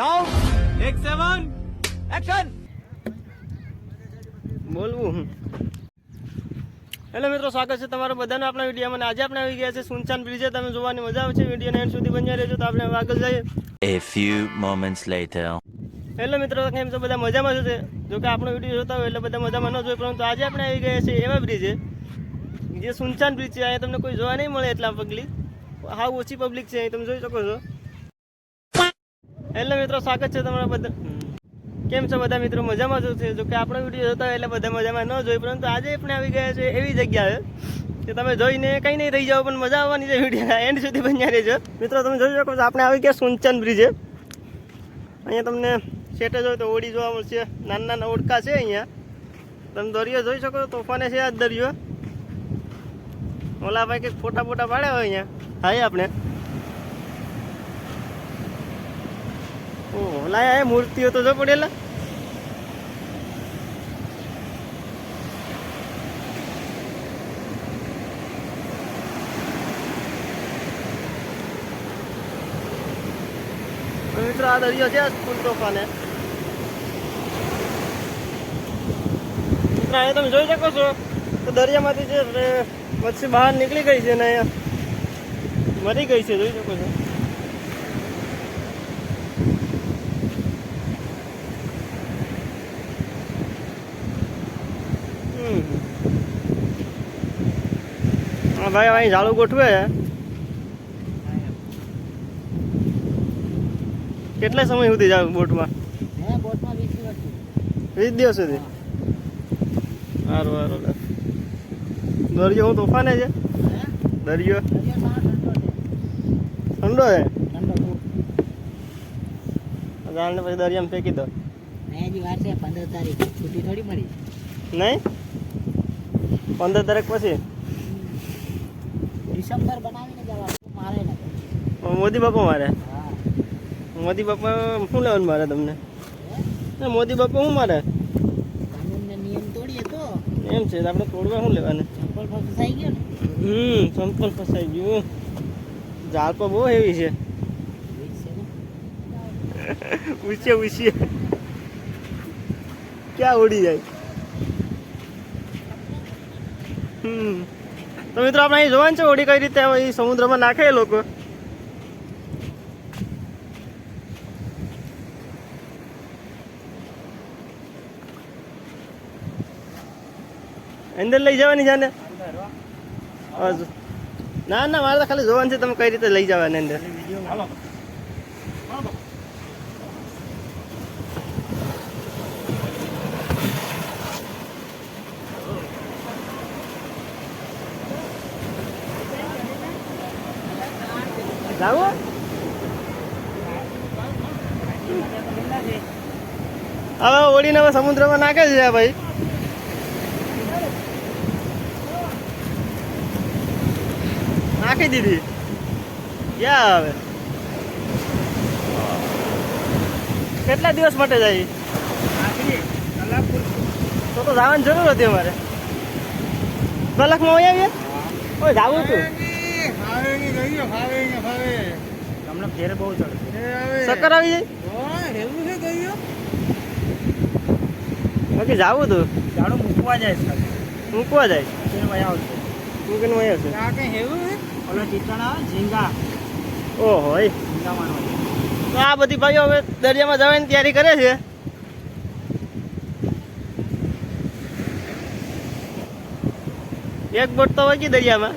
Sound એક સેવન action બોલવું. હું હેલો મિત્રો સ્વાગત છે તમારું બધાનું આપણા વિડીયોમાં. આજે આપણે આવી ગયા છે સુનચાન બ્રિજે. તમે જોવાની મજા આવે છે. વિડીયોને એન્ડ સુધી બન્યા રહેજો તો આપણે આગળ જઈએ. A few moments later. Hello મિત્રો કેમ છો? બધા મજામાં જ છે? જો કે આપણો વીડિયો જોતા હોય એટલે બધા મજામાં ન જોઈએ પરંતુ આજે આપણે આવી ગયા છે એવા બ્રિજે જે સુનચાન બ્રિજ છે. અહીંયા તમને કોઈ જોવા નહીં મળે એટલા પબ્લિક હા ઓછી પબ્લિક છે. અહીં તમે જોઈ શકો છો. હેલો મિત્રો સ્વાગત છે તમારા બધા કેમ છો બધા મિત્રો? મજામાં જો છે. જો કે આપણો વીડિયો જોતા હોય એટલે બધા મજામાં ન જોઈ પરંતુ આજે આપણે આવી ગયા છે એવી જગ્યાએ કે તમે જોઈને કંઈ નહીં રહી જાઓ, પણ મજા આવવાની છે વીડિયો એન્ડ સુધી બન્યા રહેજો. મિત્રો, તમે જોઈ શકો છો, આપણે આવી ગયા સુનચાન બ્રિજે. અહીંયા તમને સેટે જોયું તો ઓડી જોવા મળશે. નાના નાના ઓડકા છે અહીંયા. તમે દરિયો જોઈ શકો તોફાને છે આ દરિયો. ઓલા ભાઈ કંઈક ફોટા ફોટા પાડ્યા હોય અહીંયા. હાય આપણે. ઓહ, લાયા એ મૂર્તિઓ તો જો પડેલા. મિત્રો, આ દરિયો છે ફૂલ તોફાને. અહીંયા તમે જોઈ શકો છો તો દરિયામાંથી જે મચ્છી બહાર નીકળી ગઈ છે ને અહીંયા. મરી ગઈ છે, જોઈ શકો છો હમ. હા ભાઈ અહીં ઝાડુ ગોઠવે. કેટલા સમય સુધી જાવ બોટમાં હે બોટમાં વીસ દિવસ વીસ દિવસ સુધી? સારું સારું દરિયો હું તોફાને છે? દરિયો? ઠંડો છે. જાણને પછી દરિયામાં ફેંકી દો. નહીં? પંદર તારીખ પછી? ડિસેમ્બર બનાવીને જવાનું મારે નથી મોદી બાપા મારે. મોદી બાપા શું લેવાનું મારે તમને? મોદી બાપા શું મારે? નિયમ તોડીએ તો. એમ છે આપણે તોડવા શું લેવાને? ચંપલ ફસાઈ ગયો ને? હમ ચંપલ ફસાઈ ગયું. ઝાડ પર બહુ હેવી છે. ઉછીએ ઉછીએ ક્યાં ઉડી જાય? હમ. તો મિત્રો આપણે અહીં જોવાનું છે ઓડી કઈ રીતે એ સમુદ્રમાં નાખે એ લોકો. અંદર લઈ જવાની છે ને ના ના મારે તો ખાલી જોવાનું છે તમે કઈ રીતે લઈ જવાના અંદર. જાવું હવે ઓડીને હવે સમુદ્રમાં નાખે છે ભાઈ. નાખી દીધી. ક્યાં હવે કેટલા દિવસ માટે જાય? તો તો જવાની જરૂર હતી અમારે. કલાકમાં વહી આવીએ? ઓય, જાવું તું. તમને ફેર બહુ ચડે ચક્કર આવી. જાય? બાકી જાવું તું? ઝાડુ મૂકવા જાય છે. મૂકવા જાય ભાઈ આવશે મૂકીને વહી આવશે ઓલો છે? આવે ને, ઝીંગા. ઓહો એ તો આ બધી ભાઈઓ હવે દરિયામાં જવાની તૈયારી કરે છે? એક બોટ તો વગી દરિયામાં?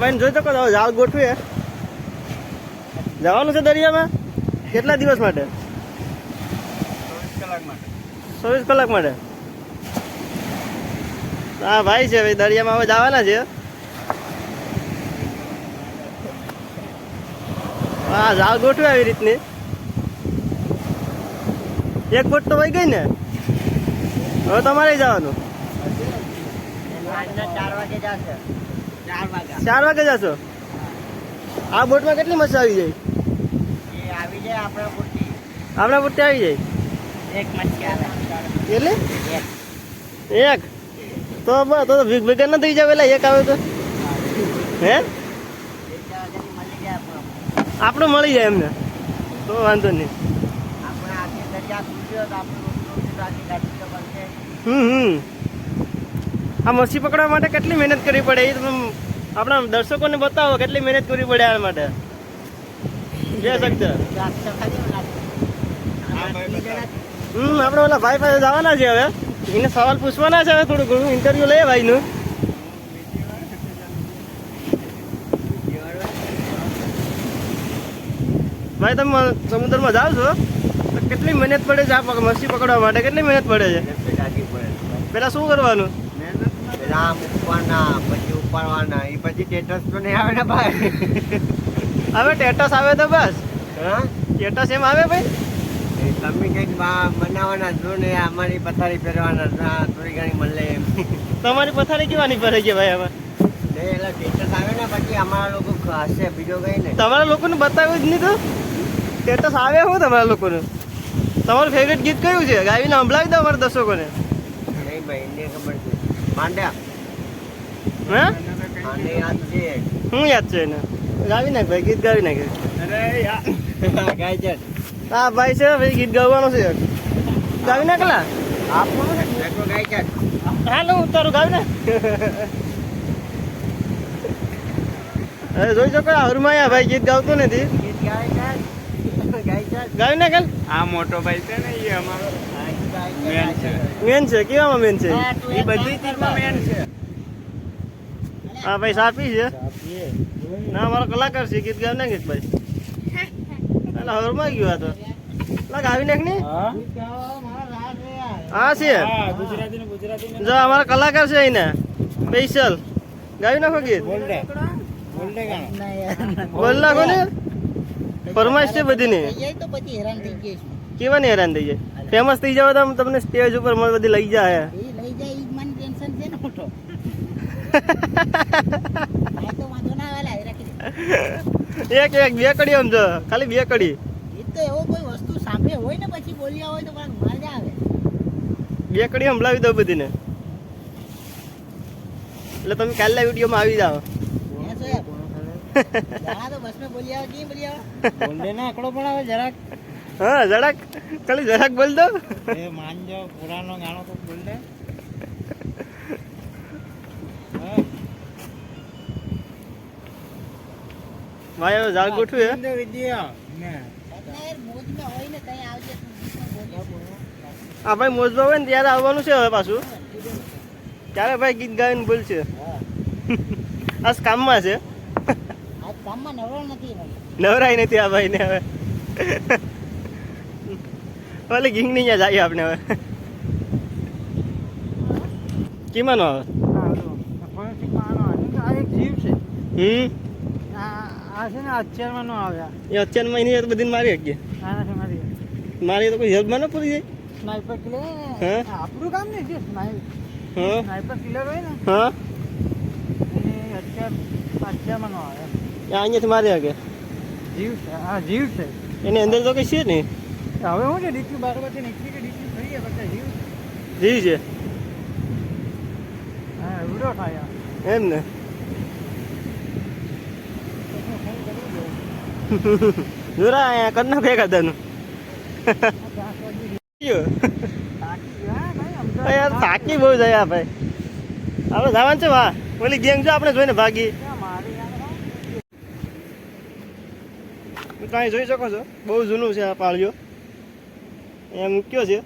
ભાઈ જોઈ શકો છો ઝાડ ગોઠવીએ જવાનું છે દરિયામાં? કેટલા દિવસ માટે? ચોવીસ કલાક માટે. ચોવીસ કલાક માટે? હા ભાઈ છે ભાઈ દરિયામાં હવે જવાના છે. હા જાળ ગોઠવે આવી રીતની. એક બોટ તો વહી ગઈ ને? હવે તમારે જવાનું. ચાર વાગે જશે. ચાર વાગે જશો? આ બોટમાં કેટલી મજા આવી જાય? એ આવી જાય આપણા પૂરતી આપણા પૂરતી આવી જાય? એક મચ્છી આવે. એટલે? એક. તો બસ તો ભીગ ભેગા ના થઈ જાય પેલા એક આવે તો? હે? આપણો મળી જાય એમને. તો વાંધો નહીં. હમ હમ. આ મચ્છી પકડવા માટે કેટલી મહેનત કરવી પડે? એ તમે આપણા દર્શકોને બતાવો કેટલી મહેનત કરવી પડે આ માટે. જય શક્ત. હમ, આપણે ઓલા ભાઈ પાસે જવાના છે હવે. એને સવાલ પૂછવાના છે હવે થોડું ઘણું. ઇન્ટરવ્યુ લઈએ ભાઈનું. ભાઈ, તમે સમુદ્રમાં જાઓ છો? તો કેટલી મહેનત પડે છે આ મચ્છી પકડવા માટે? કેટલી મહેનત પડે છે? પેલા શું કરવાનું? રામ ઉપવાના પછી ઉપાડવાના એ પછી ટેટસ તો નહીં આવે ને ભાઈ. હવે ટેટસ આવે તો બસ. હા? ટેટસ એમ આવે ભાઈ? તમે કંઈક બનાવવાના છો ને અમારી પથારી પહેરવાના છો થોડી ઘણી મળે એમ. તમારી પથારી કેવાની પડે છે ભાઈ હવે એટલે ટેટસ આવે ને પછી અમારા લોકો હશે બીજો કંઈ નહીં. તમારા લોકોને બતાવ્યું જ નહીં તો? સ્ટેટસ આવે શું તમારા લોકોનું? તમારું ફેવરેટ ગીત કયું છે? ગાવીને સંભળાવી દો અમારા દર્શકોને. નહીં ભાઈ એને ખબર માંડ્યા. હે? આને યાદ છે? શું યાદ છે એને? ગાવી નાખ ભાઈ ગીત ગાવી નાખે. અરે યાર. ગાય છે હા ભાઈ છે ભાઈ ગીત ગાવાનું છે. ગાવી નાખલા આપો ને મેટ્રો ગાય છે હાલો હું તારું ગાવી નાખ. અરે જોઈ શકો આ હરમાયા ભાઈ ગીત ગાવતું નથી. ગીત ગાય છે ગાય છે ગાવી નાખ આ મોટો ભાઈ છે ને એ અમારો. મેન છે. મેન છે. કેવામાં મેન છે? એ બધી ચીજમાં મેન છે. હા ભાઈ સાપી છે? ના અમારો કલાકાર છે ગીત ગાવ ને ગીત ભાઈ. એટલે હરમાં ગયો આ તો લા ગાવી નાખ ને હા? મારો છે યાર. હા છે. હા ગુજરાતી ને ગુજરાતી જો અમારા કલાકાર છે અહીંના સ્પેશિયલ. ગાવી નાખો ગીત. બોલ દે બોલ દે ગાણો. ના યાર. બોલ નાખો ને. ફરમાઈશ છે બધીની. તો પછી હેરાન થઈ જઈશું કેવાની હેરાન થઈ જાય? ફેમસ થઈ જાવ તો તમને સ્ટેજ ઉપર મને બધી લઈ જાય. એ લઈ જાય ઈ મને ટેન્શન છે ને મોટો. આ તો વાંધો ના આવે લા, રાખી એક એક બે કડી આમ જો ખાલી બે કડી. એ તો એવો કોઈ વસ્તુ સાંભળે હોય ને પછી બોલ્યા હોય તો પણ મજા આવે. બે કડી સંભળાવી દો બધીને. એટલે તમે કાલના વિડીયોમાં આવી જાઓ. તો બસમાં બોલી આવે કે બોલી આવે ના આંકડો પણ આવે જરાક. હા જરાક ખાલી જરાક બોલ દો. એ માનજો પુરાનો ગાણો તો બોલ દે. હા. ભાઈ હવે જાગ ગોઠવ્યું હે? દે વિદ્યા. ને. એટલે યાર મોજમાં હોય ને તઈ આવજે તું ગીતમાં બોલી હા ભાઈ મોજમાં હોય ને ત્યારે આવવાનું છે હવે પાછું. ત્યારે ભાઈ ગીત ગાવીને બોલશે હા આ કામમાં છે. આજ કામમાં નવરો નથી. નવરાય નથી આ ભાઈને હવે. ઓલી ગીંગની ત્યાં જઈએ આપણે હવે. કીમાનો આવે? મારી શકીએ મારી મારી તો કોઈ હેલ્પમાં ન પૂરી જાય? સ્નાઈપર કિલર હે? આપણું કામ નહીં હા? સ્નાઈપર કિલર હોય ને હા આવે અહીંયાથી મારી શકે જીવ છે હા જીવ છે. એની અંદર તો કઈ છે નહીં. હવે હું છે ડીપી બારોબારથી નીકળી કે ડીક્યુ થઈ ગયા બધા જીવ જીવ છે. હા ઉડો થાય એમ ને. જોરા અહીંયા કર એકાદાનું. ગયો. થાકી યાર બહુ જાય ભાઈ. આપણે જવાનું છે વાહ. ઓલી ગેંગ જો આપણે જોઈને ભાગી તમે જોઈ શકો છો બહુ જૂનું છે આ પાળિયો. અહીંયા મૂક્યો છે?